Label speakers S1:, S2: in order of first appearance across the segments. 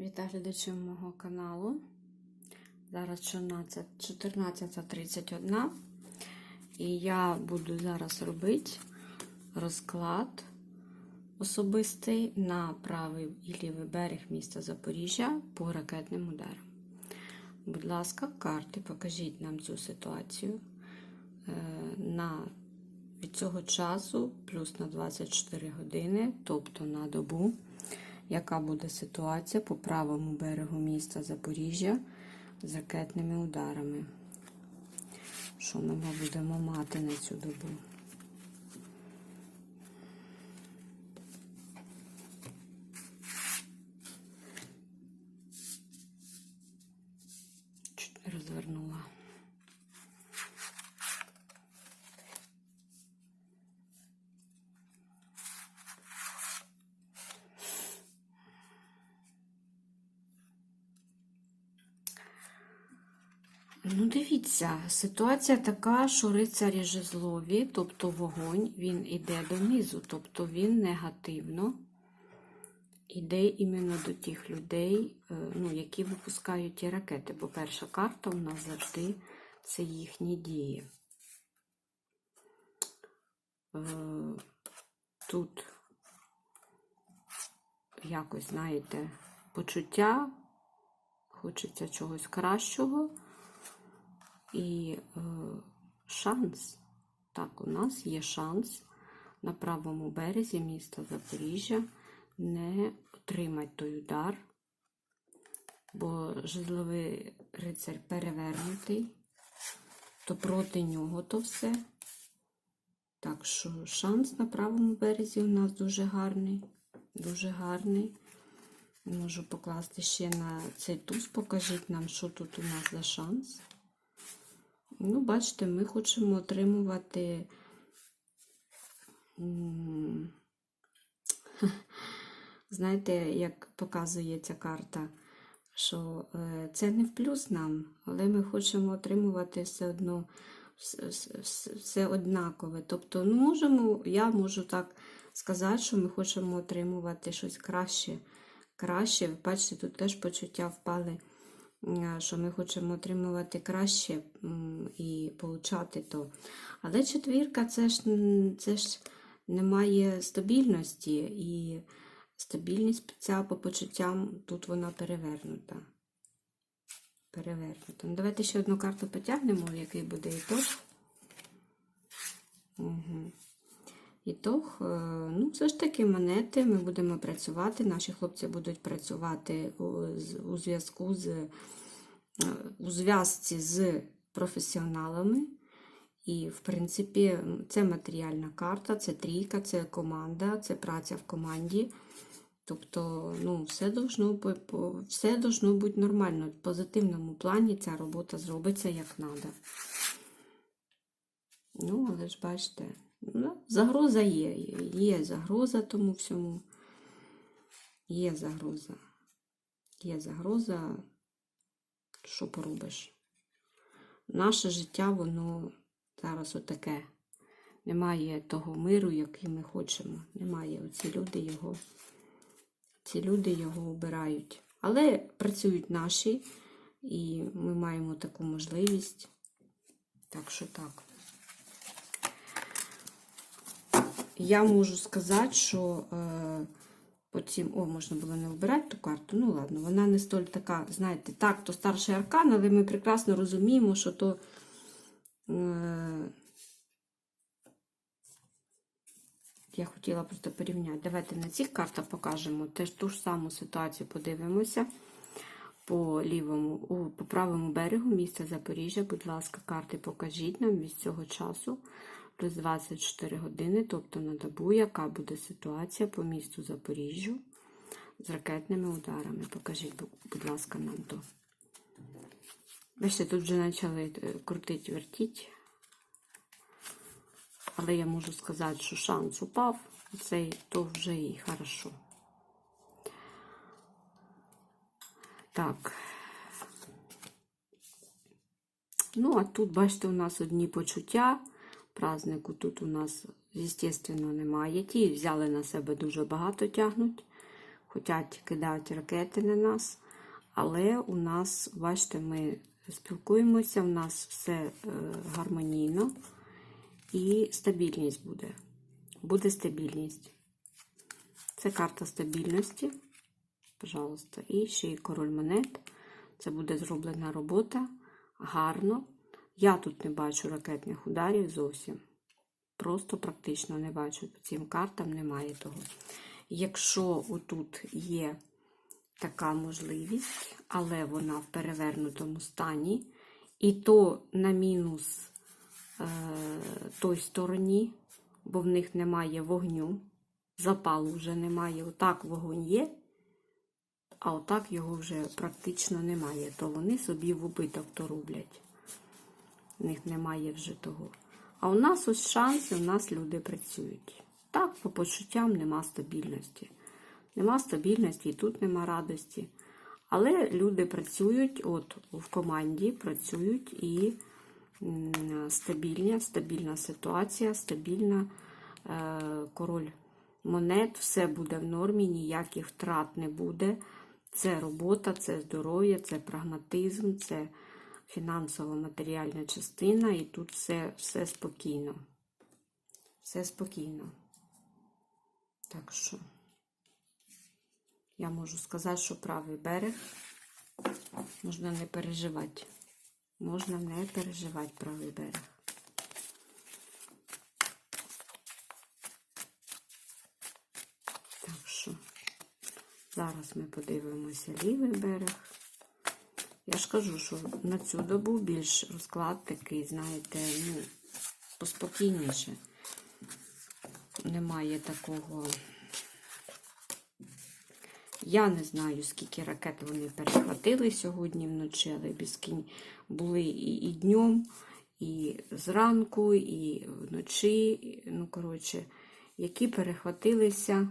S1: Вітаю глядачів мого каналу. Зараз 14.31 і я буду зараз робити розклад особистий на правий і лівий берег міста Запоріжжя по ракетним ударам. Будь ласка, карти, покажіть нам цю ситуацію е, на від цього часу плюс на 24 години, тобто на добу яка буде ситуація по правому берегу міста Запоріжжя з ракетними ударами. Що ми будемо мати на цю добу? Ну, дивіться, ситуація така, що рицарі жезлові, тобто вогонь, він іде донизу, тобто він негативно іде іменно до тих людей, е, ну, які випускають ті ракети. Бо перша карта у нас завжди це їхні дії. Е, Тут якось, знаєте, почуття, хочеться чогось кращого. І е, шанс, так, у нас є шанс на правому березі міста Запоріжжя не отримати той удар, бо жезловий рицар перевернутий, то проти нього то все. Так що шанс на правому березі у нас дуже гарний, дуже гарний. Можу покласти ще на цей туз, покажіть нам, що тут у нас за шанс. Ну, бачите, ми хочемо отримувати. Знаєте, як показує ця карта, що е, це не в плюс нам, але ми хочемо отримувати все одно все однакове. Тобто, ну, можемо, я можу так сказати, що ми хочемо отримувати щось краще. Краще, бачите, тут теж почуття впали що ми хочемо отримувати краще і получати то. Але четвірка це ж це ж немає стабільності, і стабільність ця по почуттям тут вона перевернута. Перевернута. Ну, Давайте ще одну карту потягнемо, який буде ітог. Угу. Ітог, ну, все ж таки монети, ми будемо працювати, наші хлопці будуть працювати у, зв'язку з у зв'язці з професіоналами. І, в принципі, це матеріальна карта, це трійка, це команда, це праця в команді. Тобто, ну, все должно, все должно бути нормально. В позитивному плані ця робота зробиться як треба. Ну, але ж бачите, загроза є. Є загроза тому всьому. Є загроза. Є загроза що поробиш. Наше життя, воно зараз отаке. Немає того миру, який ми хочемо. Немає. Оці люди його, ці люди його обирають. Але працюють наші, і ми маємо таку можливість. Так що так. Я можу сказати, що е, Потім, о, можна було не вибирати ту карту. Ну, ладно, вона не столь така, знаєте, так, то старший аркан, але ми прекрасно розуміємо, що то. Е... Я хотіла просто порівняти. Давайте на цих картах покажемо теж ту ж саму ситуацію подивимося по лівому, по правому берегу міста Запоріжжя. Будь ласка, карти покажіть нам від цього часу плюс 24 години, тобто на добу, яка буде ситуація по місту Запоріжжю з ракетними ударами. Покажіть, будь ласка, нам то. Бачите, тут вже почали е, крутити, вертіть. Але я можу сказати, що шанс упав, цей то вже і хорошо. Так. Ну, а тут, бачите, у нас одні почуття празднику тут у нас, звісно, немає. Ті взяли на себе дуже багато тягнуть. хочуть кидати ракети на нас, але у нас, бачите, ми спілкуємося, у нас все е, гармонійно і стабільність буде. Буде стабільність. Це карта стабільності. Пожалуйста. І ще й король монет. Це буде зроблена робота гарно. Я тут не бачу ракетних ударів зовсім. Просто практично не бачу. По цим картам немає того. Якщо отут є така можливість, але вона в перевернутому стані, і то на мінус е, той стороні, бо в них немає вогню, запалу вже немає. Отак вогонь є, а отак його вже практично немає. То вони собі в убиток то роблять. В них немає вже того. А у нас ось шанси, у нас люди працюють. Так, по почуттям нема стабільності. Нема стабільності і тут нема радості. Але люди працюють, от в команді працюють і стабільна, стабільна ситуація, стабільна е, король монет, все буде в нормі, ніяких втрат не буде. Це робота, це здоров'я, це прагматизм, це фінансово-матеріальна частина, і тут все, все спокійно. Все спокійно. Так що я можу сказати, що правий берег можна не переживати. Можна не переживати правий берег. Так що зараз ми подивимося лівий берег. Я ж кажу, що на цю добу більш розклад такий, знаєте, ну, поспокійніше. Немає такого. Я не знаю, скільки ракет вони перехватили сьогодні вночі, але безкінь були і, і днем, і зранку, і вночі. Ну, коротше, які перехватилися,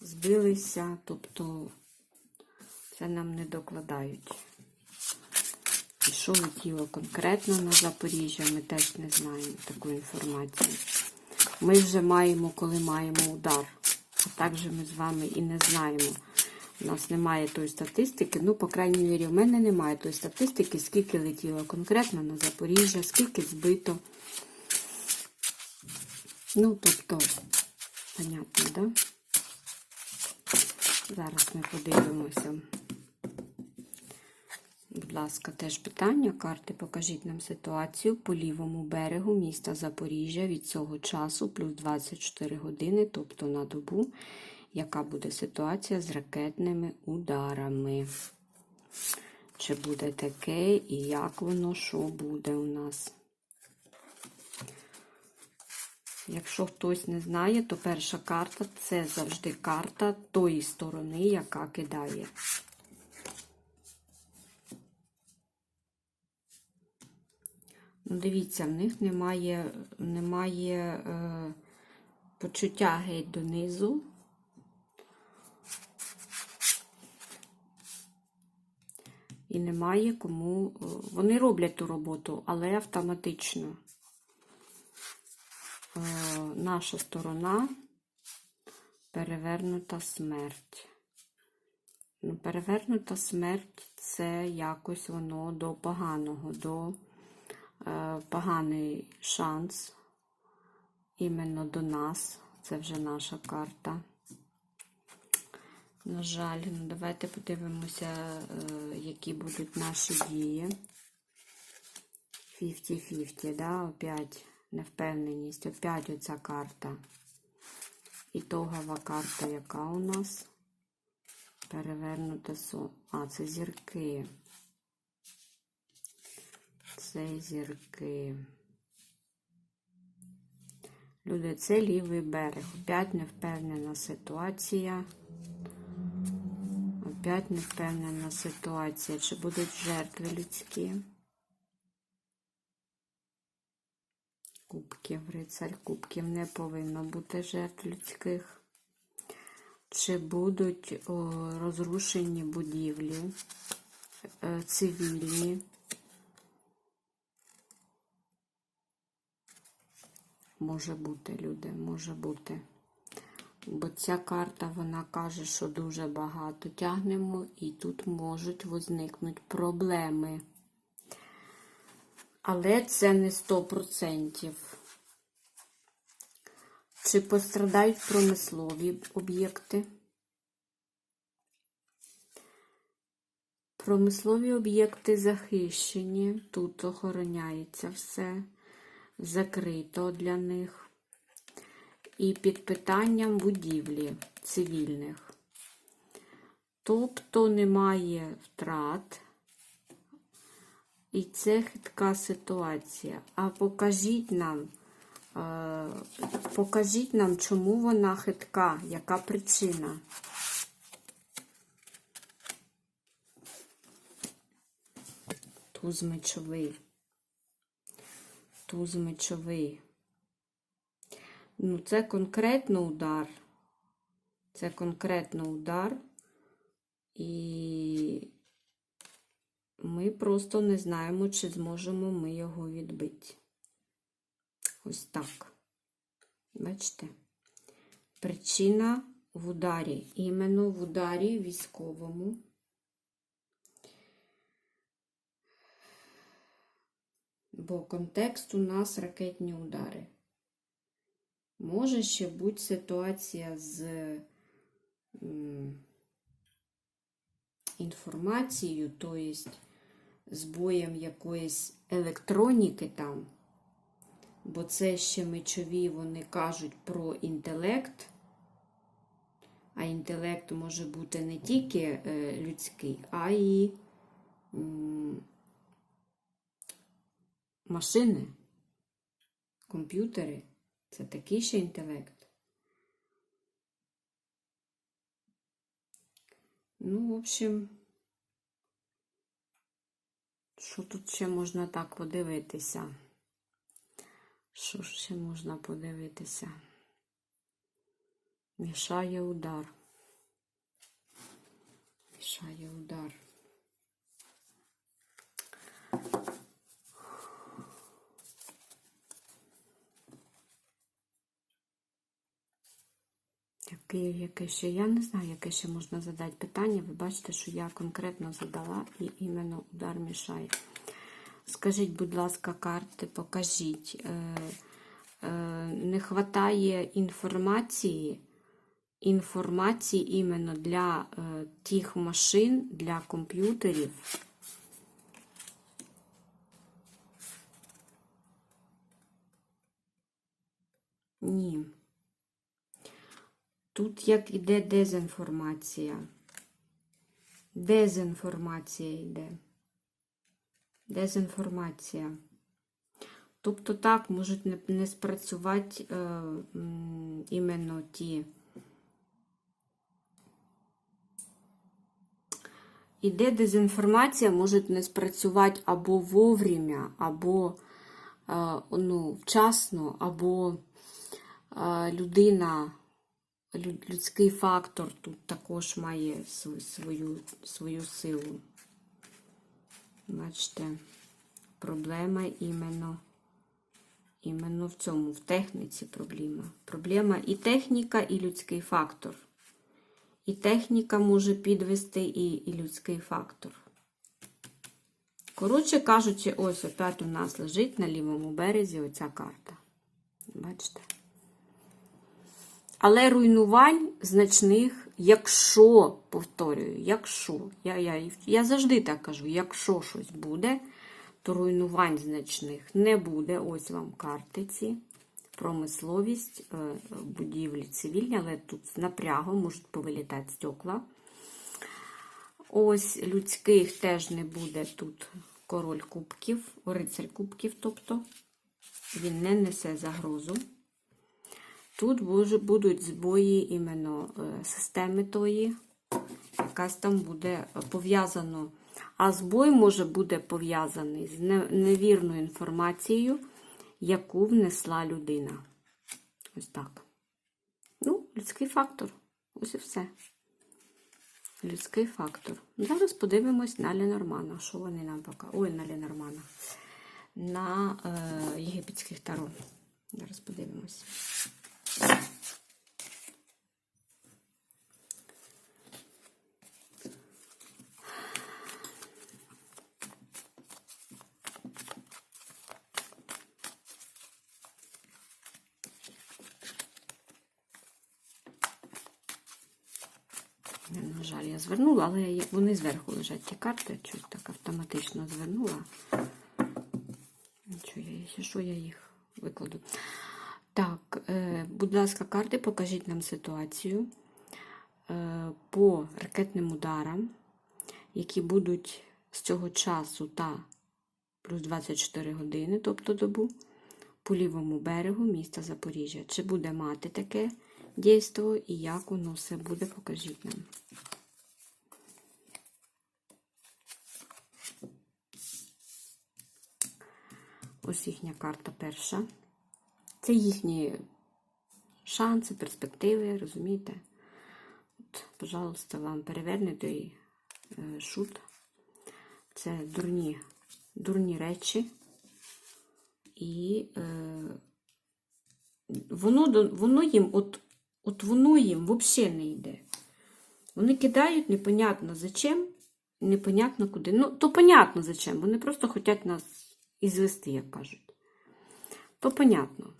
S1: збилися, тобто це нам не докладають. І що летіло конкретно на Запоріжжя, ми теж не знаємо таку інформацію. Ми вже маємо, коли маємо удар. А так же ми з вами і не знаємо. У нас немає тої статистики, ну, по крайній мірі, в мене немає тої статистики, скільки летіло конкретно на Запоріжжя, скільки збито. Ну, тобто, понятно, да? Зараз ми подивимося. Будь ласка, теж питання. Карти, покажіть нам ситуацію по лівому берегу міста Запоріжжя від цього часу, плюс 24 години, тобто на добу. Яка буде ситуація з ракетними ударами? Чи буде таке і як воно, що буде у нас? Якщо хтось не знає, то перша карта це завжди карта тої сторони, яка кидає. Дивіться, в них немає, немає е, почуття геть донизу. І немає кому. е, Вони роблять ту роботу, але автоматично. Е, наша сторона перевернута смерть. Ну, перевернута смерть це якось воно до поганого, до поганий шанс іменно до нас. Це вже наша карта. На жаль, ну давайте подивимося, е, які будуть наші дії. 50-50, да, опять невпевненість, опять оця карта. Ітогова карта, яка у нас? Перевернуте сон. А, це зірки. Це зірки. Люди, це лівий берег. Опять невпевнена ситуація. Опять невпевнена ситуація. Чи будуть жертви людські? Кубків, рицарь кубків не повинно бути жертв людських. Чи будуть о, розрушені будівлі, е, цивільні? Може бути, люди, може бути. Бо ця карта вона каже, що дуже багато тягнемо, і тут можуть возникнути проблеми. Але це не 100%. Чи пострадають промислові об'єкти? Промислові об'єкти захищені, тут охороняється все, закрито для них. І під питанням будівлі цивільних. Тобто немає втрат. І це хитка ситуація. А покажіть нам, е, покажіть нам, чому вона хитка, яка причина. Туз мечовий. Туз мечовий. Ну, це конкретно удар. Це конкретно удар. І ми просто не знаємо, чи зможемо ми його відбити. Ось так. Бачите? Причина в ударі. Іменно в ударі військовому. Бо контекст у нас ракетні удари. Може ще бути ситуація з інформацією, тобто з боєм якоїсь електроніки там, бо це ще мечові, вони кажуть про інтелект, а інтелект може бути не тільки е, людський, а й машини, комп'ютери. Це такий ще інтелект. Ну, в общем, що тут ще можна так подивитися? Що ще можна подивитися? Мішає удар. Мішає удар. Яке, яке ще? Я не знаю, яке ще можна задати питання. Ви бачите, що я конкретно задала і іменно удар мішає. Скажіть, будь ласка, карти, покажіть. Е, е, не вистачає інформації, інформації іменно для е, тих машин, для комп'ютерів. Ні. Тут як іде дезінформація. Дезінформація йде. Дезінформація. Тобто так можуть не, не спрацювати е, іменно ті. Іде дезінформація, може не спрацювати або вовремя, або е, ну, вчасно, або е, людина лю- людський фактор тут також має свою, свою силу. Бачите, проблема іменно, іменно в цьому, в техніці проблема. Проблема і техніка, і людський фактор. І техніка може підвести, і, і людський фактор. Коротше кажучи, ось опять у нас лежить на лівому березі оця карта. Бачите? Але руйнувань значних, якщо, повторюю, якщо, я, я, я завжди так кажу, якщо щось буде, то руйнувань значних не буде. Ось вам картиці. Промисловість, е, будівлі цивільні, але тут з напрягом можуть повилітати стекла. Ось людських теж не буде тут король кубків, рицарь кубків, тобто він не несе загрозу. Тут будуть збої іменно е, системи тої, якась там буде пов'язано. А збой може бути пов'язаний з невірною інформацією, яку внесла людина. Ось так. Ну, людський фактор. Ось і все. Людський фактор. Зараз подивимось на Ленормана. Що вони нам показують? Ой, на Ленормана. На е, єгипетських таро. Зараз подивимось. На жаль, я звернула, але вони зверху лежать ті карти. Щось так автоматично звернула. Якщо що, я їх викладу. Так, е, будь ласка, карти, покажіть нам ситуацію е, по ракетним ударам, які будуть з цього часу та плюс 24 години, тобто добу, по лівому берегу міста Запоріжжя. Чи буде мати таке дійство і як воно все буде, покажіть нам. Ось їхня карта перша. Це їхні шанси, перспективи, розумієте? От, пожалуйста, вам перевернутий е, шут. Це дурні, дурні речі. І е, воно, воно їм, от, от воно їм взагалі не йде. Вони кидають непонятно зачем, непонятно куди. Ну, то понятно зачем. Вони просто хочуть нас ізвести, як кажуть. То понятно.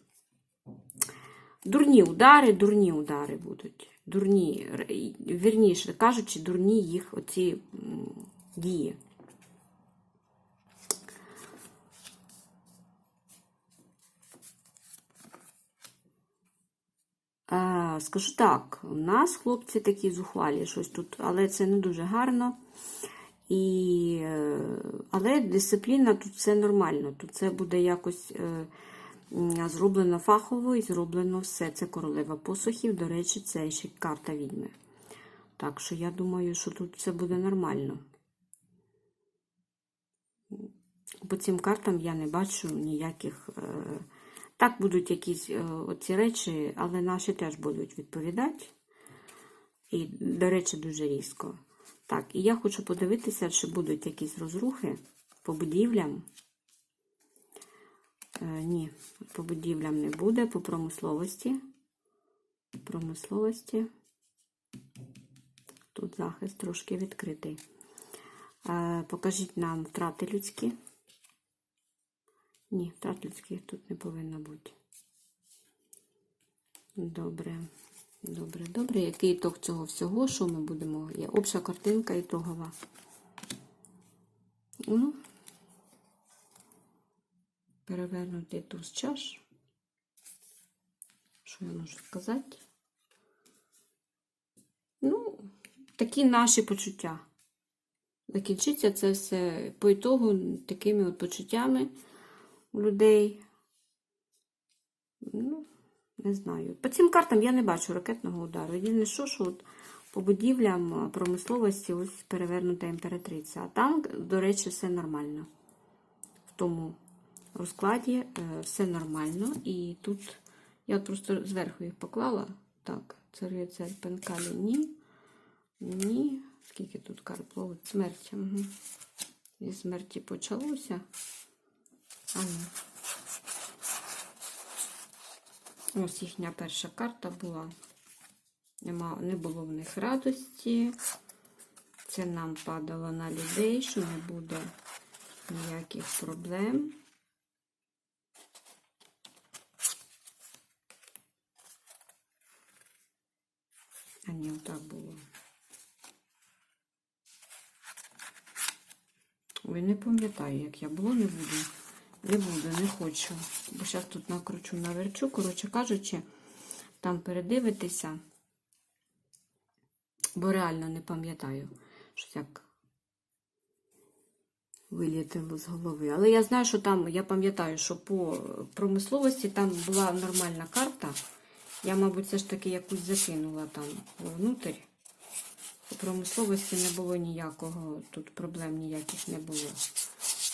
S1: Дурні удари, дурні удари будуть. Дурні, вірніше кажучи, дурні їх оці дії. Е, Скажу так, у нас хлопці такі зухвалі, щось тут, але це не дуже гарно. І, е, але дисципліна тут все нормально. Тут це буде якось е, зроблено фахово і зроблено все. Це королева посухів. До речі, це ще карта відьми. Так що я думаю, що тут все буде нормально. По цим картам я не бачу ніяких. Е, так будуть якісь е, оці речі, але наші теж будуть відповідати. І, до речі, дуже різко. Так, і я хочу подивитися, чи будуть якісь розрухи по будівлям. Е, ні, по будівлям не буде, по промисловості. Промисловості. Тут захист трошки відкритий. Е, покажіть нам втрати людські. Ні, втрат тут не повинно бути. Добре. Добре, добре. Який ітог цього всього? Що ми будемо? Є обща картинка ітогова. Ну, перевернути туз чаш. Що я можу сказати? Ну, такі наші почуття. Закінчиться це все по ітогу такими от почуттями людей. Ну, не знаю. По цим картам я не бачу ракетного удару. Єдине, що, що от по будівлям промисловості ось перевернута імператриця. А там, до речі, все нормально. В тому розкладі е, все нормально. І тут я от просто зверху їх поклала. Так, це рицарь Пенкалі. Ні. Ні. Скільки тут карт ловить? Смерть. Угу. Зі смерті почалося. А ні. Ось їхня перша карта була. Нема, не було в них радості. Це нам падало на людей, що не буде ніяких проблем. А ні, так було. Ой, не пам'ятаю, як я було, не буду. Не буду, не хочу. Бо зараз тут накручу наверчу. Коротше кажучи, там передивитися. Бо реально не пам'ятаю, що як вилітило з голови. Але я знаю, що там, я пам'ятаю, що по промисловості там була нормальна карта. Я, мабуть, все ж таки якусь закинула там внутрь. По промисловості не було ніякого, тут проблем ніяких не було.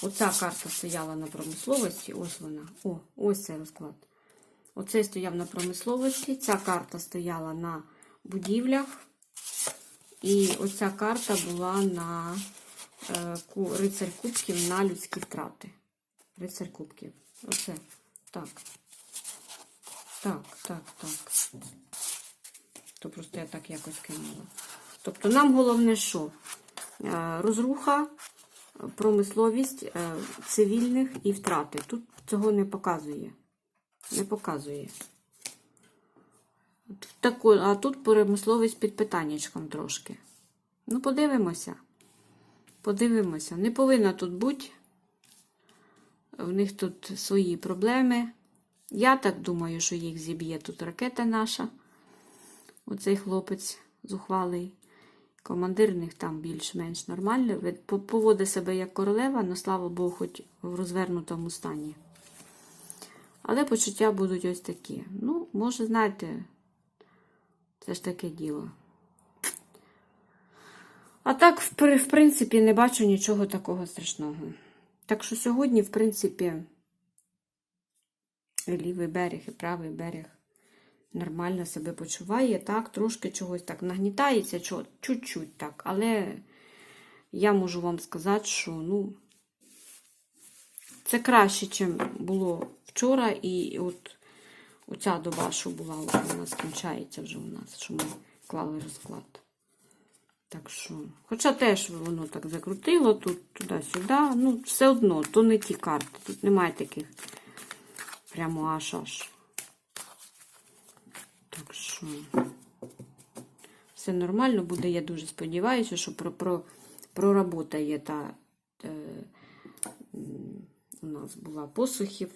S1: Оця карта стояла на промисловості, ось вона. О, ось цей розклад. Оцей стояв на промисловості, ця карта стояла на будівлях. І оця карта була на е, рицарь кубків на людські втрати. Рицарь кубків. Оце. Так. Так, так, так. То просто я так якось кинула. Тобто нам головне що? Е, Розруха, промисловість е, цивільних і втрати. Тут цього не показує. Не показує. Таку, а тут промисловість під питаннячком трошки. Ну, подивимося. Подивимося. Не повинна тут бути. В них тут свої проблеми. Я так думаю, що їх зіб'є тут ракета наша. Оцей хлопець зухвалий. Командир в них там більш-менш по- Поводить себе як королева, але слава Богу, хоч в розвернутому стані. Але почуття будуть ось такі. Ну, може, знаєте, це ж таке діло. А так, в, принципі, не бачу нічого такого страшного. Так що сьогодні, в принципі, лівий берег, і правий берег нормально себе почуває. Так, трошки чогось так нагнітається, чуть-чуть так. Але я можу вам сказати, що ну, це краще, ніж було вчора. І от оця доба, що була, от вона скінчається вже у нас, що ми клали розклад. Так що, хоча теж воно так закрутило тут, туди-сюди, ну, все одно, то не ті карти. Тут немає таких прямо аж аж. Так що, все нормально буде. Я дуже сподіваюся, що про, про, проработає та е, у нас була посухів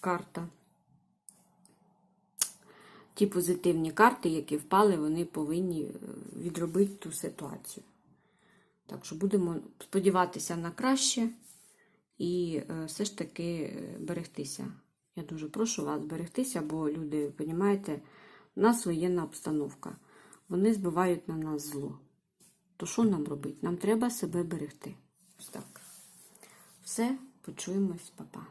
S1: карта. Ті позитивні карти, які впали, вони повинні е, відробити ту ситуацію. Так що будемо сподіватися на краще і е, все ж таки е, берегтися. Я дуже прошу вас берегтися, бо люди, розумієте, у нас воєнна обстановка. Вони збивають на нас зло. То що нам робити? Нам треба себе берегти. Ось так. Все, почуємось, Па-па.